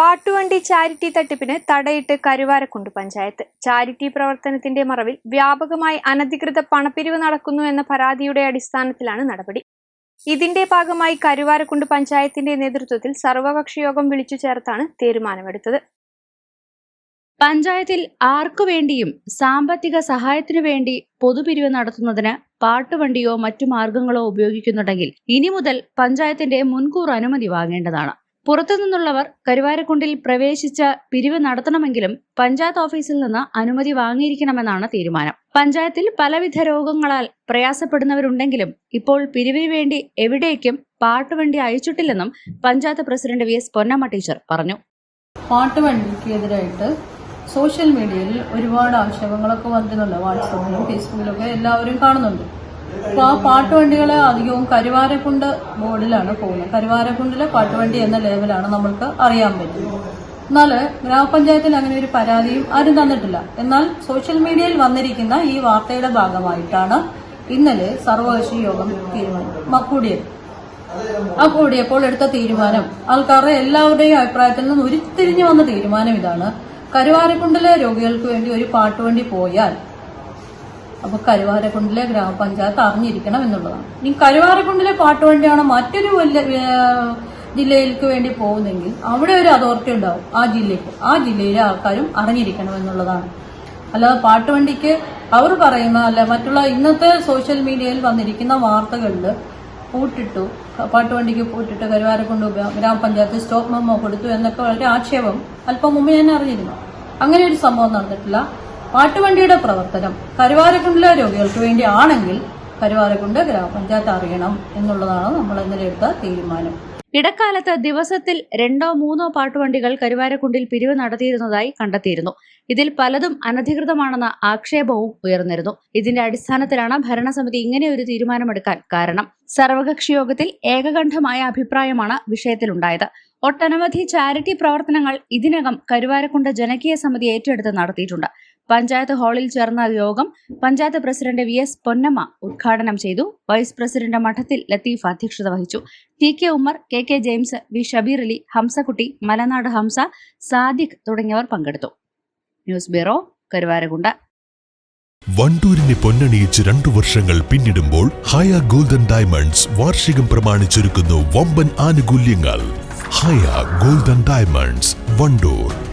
പാട്ടുവണ്ടി charity തട്ടിപ്പിന് തടയിട്ട് Karuvarakundu panchayat. Charity പ്രവർത്തനത്തിന്റെ മറവിൽ വ്യാപകമായി അനധികൃത പണപ്പിരിവ് നടക്കുന്നു എന്ന പരാതിയുടെ അടിസ്ഥാനത്തിലാണ് നടപടി. ഇതിന്റെ ഭാഗമായി കരുവാരക്കുണ്ട് പഞ്ചായത്തിന്റെ നേതൃത്വത്തിൽ സർവകക്ഷി യോഗം വിളിച്ചു ചേർത്താണ് തീരുമാനമെടുത്തത്. പഞ്ചായത്തിൽ ആർക്കു വേണ്ടിയും സാമ്പത്തിക സഹായത്തിനു വേണ്ടി പൊതുപിരിവ് നടത്തുന്നതിന് പാട്ടുവണ്ടിയോ മറ്റു മാർഗങ്ങളോ ഉപയോഗിക്കുന്നുണ്ടെങ്കിൽ ഇനി മുതൽ പഞ്ചായത്തിന്റെ മുൻകൂർ അനുമതി വാങ്ങേണ്ടതാണ്. പുറത്തുനിന്നുള്ളവർ കരുവാരക്കുണ്ടിൽ പ്രവേശിച്ച പിരിവ് നടത്തണമെങ്കിലും പഞ്ചായത്ത് ഓഫീസിൽ നിന്ന് അനുമതി വാങ്ങിയിരിക്കണമെന്നാണ് തീരുമാനം. പഞ്ചായത്തിൽ പലവിധ രോഗങ്ങളാൽ പ്രയാസപ്പെടുന്നവരുണ്ടെങ്കിലും ഇപ്പോൾ പിരിവിന് വേണ്ടി എവിടേക്കും പാട്ടുവണ്ടി അയച്ചിട്ടില്ലെന്നും panchayat president V S Ponnamma teacher പറഞ്ഞു. പാട്ടുവണ്ടിക്കെതിരായിട്ട് സോഷ്യൽ മീഡിയയിൽ ഒരുപാട് ആക്ഷേപങ്ങളൊക്കെ വന്നിട്ടുണ്ട്. വാട്സപ്പിലും ഫേസ്ബുക്കിലൊക്കെ എല്ലാവരും കാണുന്നുണ്ട്. അപ്പോൾ ആ പാട്ടുവണ്ടികൾ അധികവും കരുവാരക്കുണ്ട് ബോർഡിലാണ് പോകുന്നത്. കരുവാരക്കുണ്ടിലെ പാട്ടുവണ്ടി എന്ന ലേബലാണ് നമ്മൾക്ക് അറിയാൻ പറ്റുന്നത് എന്നാൽ ഗ്രാമപഞ്ചായത്തിൽ അങ്ങനെ ഒരു പരാതിയും ആരും തന്നിട്ടില്ല. എന്നാൽ സോഷ്യൽ മീഡിയയിൽ വന്നിരിക്കുന്ന ഈ വാർത്തയുടെ ഭാഗമായിട്ടാണ് ഇന്നലെ സർവകക്ഷി യോഗം തീരുമാനം കൂടിയത് ആ കൂടിയപ്പോൾ എടുത്ത തീരുമാനം ആൾക്കാരുടെ എല്ലാവരുടെയും അഭിപ്രായത്തിൽ നിന്ന് ഉരുത്തിരിഞ്ഞു വന്ന തീരുമാനം ഇതാണ്. കരുവാരക്കുണ്ടിലെ രോഗികൾക്ക് വേണ്ടി ഒരു പാട്ടുവണ്ടി പോയാൽ അപ്പൊ കരുവാരക്കുണ്ടിലെ ഗ്രാമപഞ്ചായത്ത് അറിഞ്ഞിരിക്കണം എന്നുള്ളതാണ്. ഇനി കരുവാരക്കുണ്ടിലെ പാട്ടുവണ്ടിയാണ് മറ്റൊരു വലിയ ജില്ലയിലേക്ക് വേണ്ടി പോകുന്നെങ്കിൽ അവിടെ ഒരു അതോറിറ്റി ഉണ്ടാവും. ആ ജില്ലയ്ക്ക് ആ ജില്ലയിലെ ആൾക്കാരും അറിഞ്ഞിരിക്കണം എന്നുള്ളതാണ്. അല്ലാതെ പാട്ടുവണ്ടിക്ക് അവർ പറയുന്ന അല്ല മറ്റുള്ള ഇന്നത്തെ സോഷ്യൽ മീഡിയയിൽ വന്നിരിക്കുന്ന വാർത്തകളിൽ പൂട്ടിട്ടു പാട്ടുവണ്ടിക്ക് പൂട്ടിട്ട് കരുവാരക്കുണ്ട് ഗ്രാ- ഗ്രാമപഞ്ചായത്ത് സ്റ്റോപ്പ് മെമ്മോ കൊടുത്തു എന്നൊക്കെ വളരെ ആക്ഷേപം അല്പം മുമ്പ് ഞാൻ അറിഞ്ഞിരുന്നു. അങ്ങനെ ഒരു സംഭവം നടന്നിട്ടില്ല. പാട്ടുവണ്ടിയുടെ പ്രവർത്തനം കരുവാരക്കുണ്ടിലെ രോഗികൾക്ക് വേണ്ടി ആണെങ്കിൽ കരുവാരക്കുണ്ട് ഗ്രാമപഞ്ചായത്ത് അറിയണം എന്നുള്ളതാണ് നമ്മൾ ഇന്നലെ എടുത്ത തീരുമാനം. ഇടക്കാലത്ത് ദിവസത്തിൽ രണ്ടോ മൂന്നോ പാട്ടുവണ്ടികൾ കരുവാരക്കുണ്ടിൽ പിരിവ് നടത്തിയിരുന്നതായി കണ്ടെത്തിയിരുന്നു. ഇതിൽ പലതും അനധികൃതമാണെന്ന ആക്ഷേപവും ഉയർന്നിരുന്നു. ഇതിന്റെ അടിസ്ഥാനത്തിലാണ് ഭരണസമിതി ഇങ്ങനെ ഒരു തീരുമാനമെടുക്കാൻ കാരണം. സർവകക്ഷി യോഗത്തിൽ ഏകകണ്ഠമായ അഭിപ്രായമാണ് വിഷയത്തിലുണ്ടായത്. ഒട്ടനവധി ചാരിറ്റി പ്രവർത്തനങ്ങൾ ഇതിനകം കരുവാരക്കുണ്ട് ജനകീയ സമിതി ഏറ്റെടുത്ത് നടത്തിയിട്ടുണ്ട്. പഞ്ചായത്ത് ഹാളിൽ ചേർന്ന യോഗം panchayat president V S Ponnamma ഉദ്ഘാടനം ചെയ്തു. വൈസ് പ്രസിഡന്റ് മഠത്തിൽ ലത്തീഫ് അധ്യക്ഷത വഹിച്ചു. T K Ummer K K James V Shabeer Ali Hamsakutty Malanad Hamsa Sadiq തുടങ്ങിയവർ പങ്കെടുത്തു. News bureau Karuvarakundu. വണ്ടൂരിനെ പൊന്നണിയിച്ച് രണ്ടു വർഷങ്ങൾ പിന്നിടുമ്പോൾ ഹയ ഗോൾഡൻ ഡയമണ്ട്സ് വാർഷികം പ്രമാണിച്ചൊരുക്കുന്നു വമ്പൻ ആനുകൂല്യങ്ങൾ. Haya golden diamonds Wandoor.